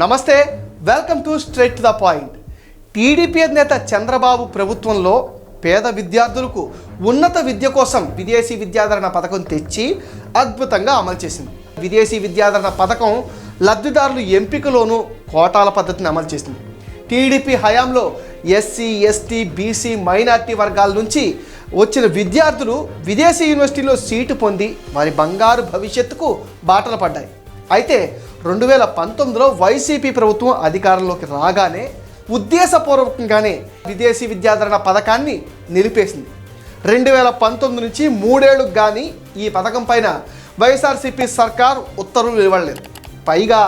నమస్తే welcome to straight to the point TDP అధినేత చంద్రబాబు ప్రభుత్వంలో పేద విద్యార్థులకు ఉన్నత విద్య కోసం విదేశీ విద్యాధరణ పథకం తెచ్చి అద్భుతంగా అమలు చేసింది. విదేశీ విద్యాధరణ పథకం లబ్ధిదారులు ఎంపికలోనూ కోటాల పద్ధతిని అమలు చేసింది. టీడీపీ హయాంలో ఎస్సీ ఎస్టీ బీసీ మైనార్టీ వర్గాల నుంచి వచ్చిన విద్యార్థులు విదేశీ యూనివర్సిటీలో సీటు పొంది వారి బంగారు భవిష్యత్తుకు బాటలు పడ్డాయి. అయితే రెండు వేల పంతొమ్మిదిలో వైసీపీ ప్రభుత్వం అధికారంలోకి రాగానే ఉద్దేశపూర్వకంగానే విదేశీ విద్యాధరణ పథకాన్ని నిలిపేసింది. రెండు వేల పంతొమ్మిది నుంచి మూడేళ్ళకు కానీ ఈ పథకం పైన వైఎస్ఆర్సీపీ సర్కార్ ఉత్తర్వులు ఇవ్వలేదు పైగా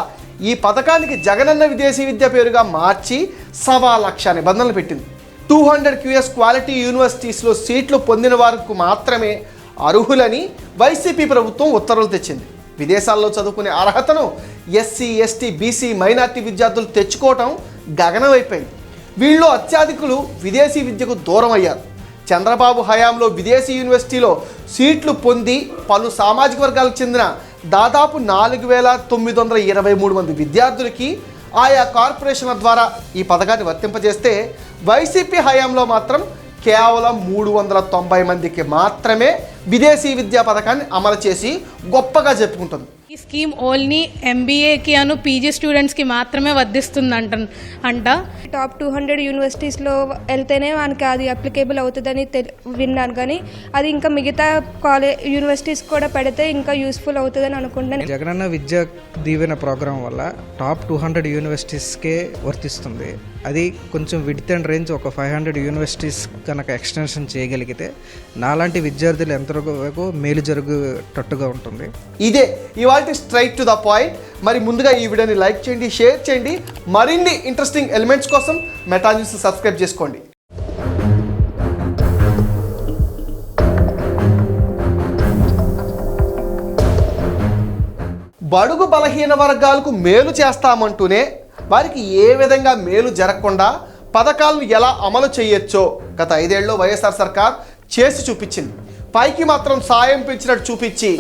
ఈ పథకానికి జగనన్న విదేశీ విద్య పేరుగా మార్చి సవా లక్ష నిబంధనలు పెట్టింది. టూ హండ్రెడ్ క్యూఎస్ క్వాలిటీ యూనివర్సిటీస్లో సీట్లు పొందిన వారికి మాత్రమే అర్హులని వైసీపీ ప్రభుత్వం ఉత్తర్వులు తెచ్చింది. విదేశాల్లో చదువుకునే అర్హతను ఎస్సీ ఎస్టీ బీసీ మైనార్టీ విద్యార్థులు తెచ్చుకోవటం గగనమైపోయింది. వీళ్ళు అత్యధికులు విదేశీ విద్యకు దూరం అయ్యారు చంద్రబాబు హయాంలో విదేశీ యూనివర్సిటీలో సీట్లు పొంది పలు సామాజిక వర్గాలకు చెందిన దాదాపు నాలుగు వేల తొమ్మిది వందల ఇరవై మూడు మంది విద్యార్థులకి ఆయా కార్పొరేషన్ల ద్వారా ఈ పథకాన్ని వర్తింపజేస్తే వైసీపీ హయాంలో మాత్రం కేవలం మూడు వందల తొంభై మందికి మాత్రమే విదేశీ విద్యా పథకాన్ని అమలు చేసి గొప్పగా చెప్పుకుంటుంది. ఈ స్కీమ్ ఓన్లీ ఎంబీఏకి అను పీజీ స్టూడెంట్స్కి మాత్రమే వర్తిస్తుంది అంట. అంట టాప్ టూ హండ్రెడ్ యూనివర్సిటీస్లో వెళ్తేనే మనకి అది అప్లికేబుల్ అవుతుందని తెల్- విన్నాను కానీ అది ఇంకా మిగతా కాలేజ్ యూనివర్సిటీస్ కూడా పెడితే ఇంకా యూస్ఫుల్ అవుతుందని అనుకుంటున్నాను. జగనన్న విద్యా దీవెన ప్రోగ్రాం వల్ల టాప్ టూ హండ్రెడ్ యూనివర్సిటీస్కే వర్తిస్తుంది. అది కొంచెం విడ్త్ అండ్ రేంజ్ ఒక ఫైవ్ హండ్రెడ్ యూనివర్సిటీస్ కనుక ఎక్స్టెన్షన్ చేయగలిగితే నాలాంటి విద్యార్థులు ఎంతవరకు మేలు జరుగుటట్టుగా ఉంటుంది. ఇదే ఇవాళ స్ట్రైట్ టు ద పాయింట్ మరి ముందుగా ఈ వీడియోని లైక్ చేయండి షేర్ చేయండి. మరిన్ని ఇంట్రెస్టింగ్ ఎలిమెంట్స్ కోసం మెటా న్యూస్ సబ్స్క్రైబ్ చేసుకోండి. బడుగు బలహీన వర్గాలకు మేలు చేస్తామంటూనే వారికి ఏ విధంగా మేలు జరగకుండా పథకాలను ఎలా అమలు చేయొచ్చో గత ఐదేళ్ళలో వైఎస్ఆర్ సర్కార్ చేసి చూపించింది. పైకి మాత్రం సాయం పెంచినట్టు చూపించి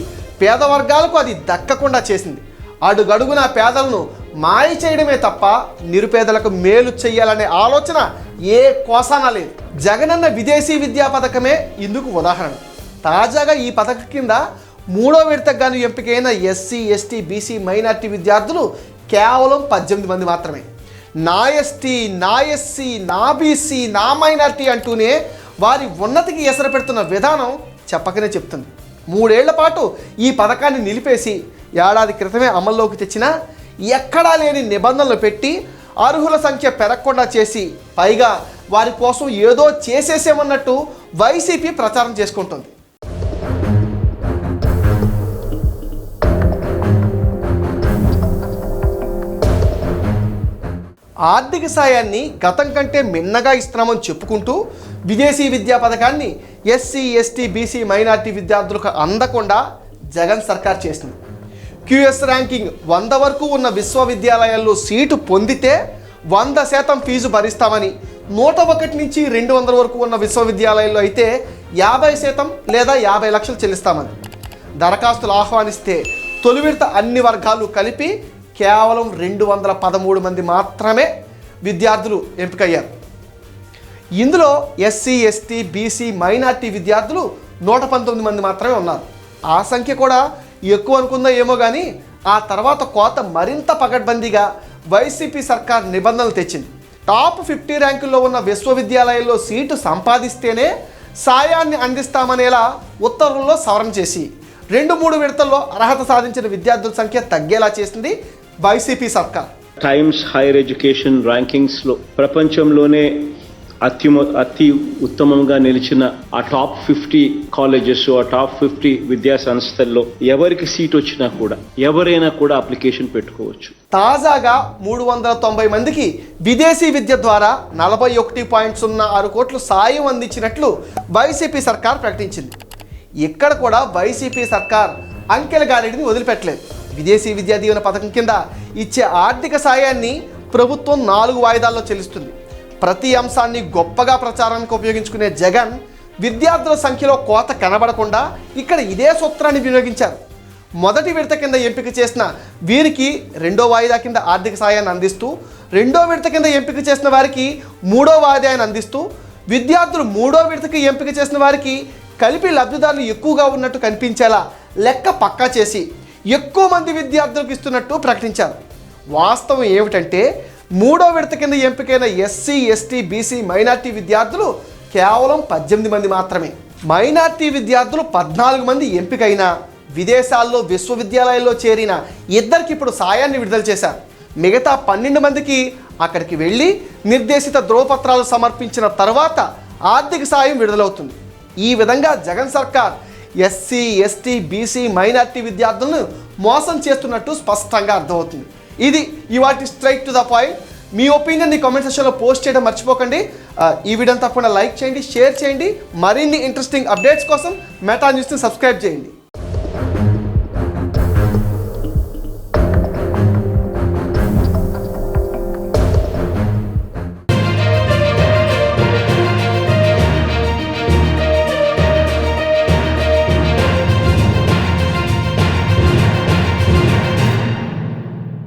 పేద వర్గాలకు అది దక్కకుండా చేసింది. అడుగడుగున పేదలను మాయ చేయడమే తప్ప నిరుపేదలకు మేలు చెయ్యాలనే ఆలోచన ఏ కోసాన లేదు. జగనన్న విదేశీ విద్యా పథకమే ఇందుకు ఉదాహరణ. తాజాగా ఈ పథకం కింద మూడో విడతకు గాను ఎంపికైన ఎస్సీ ఎస్టీ బీసీ మైనార్టీ విద్యార్థులు కేవలం పద్దెనిమిది మంది మాత్రమే. నా ఎస్టీ నా ఎస్సీ నా బీసీ నా మైనార్టీ అంటూనే వారి ఉన్నతికి ఎసర పెడుతున్న విధానం చెప్పకనే చెప్తుంది. మూడేళ్ళ పాటు ఈ పథకాన్ని నిలిపేసి ఏడాది క్రితమే అమల్లోకి తెచ్చిన ఎక్కడా లేని నిబంధనలు పెట్టి అర్హుల సంఖ్య పెరగకుండా చేసి పైగా వారి కోసం ఏదో చేసేసేమన్నట్టు వైసీపీ ప్రచారం చేసుకుంటుంది. ఆర్థిక సాయాన్ని గతం కంటే మిన్నగా ఇస్తున్నామని చెప్పుకుంటూ విదేశీ విద్యా పథకాన్ని ఎస్సీ ఎస్టీ బీసీ మైనార్టీ విద్యార్థులకు అందకుండా జగన్ సర్కార్ చేసింది. క్యూఎస్ ర్యాంకింగ్ వంద వరకు ఉన్న విశ్వవిద్యాలయాల్లో సీటు పొందితే వంద శాతం ఫీజు భరిస్తామని నూట ఒకటి నుంచి రెండు వందల వరకు ఉన్న విశ్వవిద్యాలయాల్లో అయితే యాభై శాతం లేదా యాభై లక్షలు చెల్లిస్తామని. దరఖాస్తులు ఆహ్వానిస్తే తొలి విడత అన్ని వర్గాలు కలిపి కేవలం రెండు వందల పదమూడు మంది మాత్రమే విద్యార్థులు ఎంపికయ్యారు. ఇందులో ఎస్సీ ఎస్టీ బీసీ మైనార్టీ విద్యార్థులు నూట పంతొమ్మిది మంది మాత్రమే ఉన్నారు. ఆ సంఖ్య కూడా ఎక్కువ అనుకుందా ఏమో కానీ ఆ తర్వాత కోత మరింత పకడ్బందీగా వైసీపీ సర్కార్ నిబంధనలు తెచ్చింది. టాప్ ఫిఫ్టీ ర్యాంకుల్లో ఉన్న విశ్వవిద్యాలయాల్లో సీటు సంపాదిస్తేనే సాయాన్ని అందిస్తామనేలా ఉత్తర్వుల్లో సవరణ చేసి రెండు మూడు విడతల్లో అర్హత సాధించిన విద్యార్థుల సంఖ్య తగ్గేలా చేసింది వైసీపీ సర్కార్. టైమ్స్ హైయర్ ఎడ్యుకేషన్ ర్యాంకింగ్స్లో ప్రపంచంలోనే అత్యుమ అతి ఉత్తమంగా నిలిచిన ఆ టాప్ ఫిఫ్టీ కాలేజెస్ ఆ టాప్ ఫిఫ్టీ విద్యా సంస్థల్లో ఎవరికి సీట్ వచ్చినా కూడా ఎవరైనా కూడా అప్లికేషన్ పెట్టుకోవచ్చు. తాజాగా మూడు వందల తొంభై మందికి విదేశీ విద్య ద్వారా నలభై ఒకటి పాయింట్ సున్నా ఆరు కోట్లు సాయం అందించినట్లు వైసీపీ సర్కార్ ప్రకటించింది. ఇక్కడ కూడా వైసీపీ సర్కార్ అంకెల గారిడిని వదిలిపెట్టలేదు. విదేశీ విద్యా దీవెన పథకం కింద ఇచ్చే ఆర్థిక సాయాన్ని ప్రభుత్వం నాలుగు వాయిదాల్లో చెల్లిస్తుంది. ప్రతి అంశాన్ని గొప్పగా ప్రచారానికి ఉపయోగించుకునే జగన్ విద్యార్థుల సంఖ్యలో కోత కనబడకుండా ఇక్కడ ఇదే సూత్రాన్ని వినియోగించారు. మొదటి విడత కింద ఎంపిక చేసిన వీరికి రెండో వాయిదా కింద ఆర్థిక సాయాన్ని అందిస్తూ రెండో విడత కింద ఎంపిక చేసిన వారికి మూడో వాయిదాన్ని అందిస్తూ విద్యార్థులు మూడో విడతకి ఎంపిక చేసిన వారికి కలిపి లబ్ధిదారులు ఎక్కువగా ఉన్నట్టు కనిపించేలా లెక్క పక్కా చేసి ఎక్కువ మంది విద్యార్థులకు ఇస్తున్నట్టు ప్రకటించారు. వాస్తవం ఏమిటంటే మూడో విడత కింద ఎంపికైన ఎస్సీ ఎస్టీ బీసీ మైనార్టీ విద్యార్థులు కేవలం పద్దెనిమిది మంది మాత్రమే. మైనార్టీ విద్యార్థులు పద్నాలుగు మంది ఎంపికైన విదేశాల్లో విశ్వవిద్యాలయాల్లో చేరిన ఇద్దరికి ఇప్పుడు సాయాన్ని విడుదల చేశారు. మిగతా పన్నెండు మందికి అక్కడికి వెళ్ళి నిర్దేశిత ధ్రువపత్రాలు సమర్పించిన తర్వాత ఆర్థిక సాయం విడుదలవుతుంది. ఈ విధంగా జగన్ సర్కార్ ఎస్సీ ఎస్టీ బీసీ మైనార్టీ విద్యార్థులను మోసం చేస్తున్నట్టు స్పష్టంగా అర్థమవుతుంది. ఇది ఇవాటి స్ట్రైట్ టు ద పాయింట్ మీ ఒపీనియన్ కామెంట్ సెక్షన్లో పోస్ట్ చేయడం మర్చిపోకండి. ఈ వీడియోని తప్పకుండా లైక్ చేయండి షేర్ చేయండి. మరిన్ని ఇంట్రెస్టింగ్ అప్డేట్స్ కోసం మెటా న్యూస్ని సబ్స్క్రైబ్ చేయండి.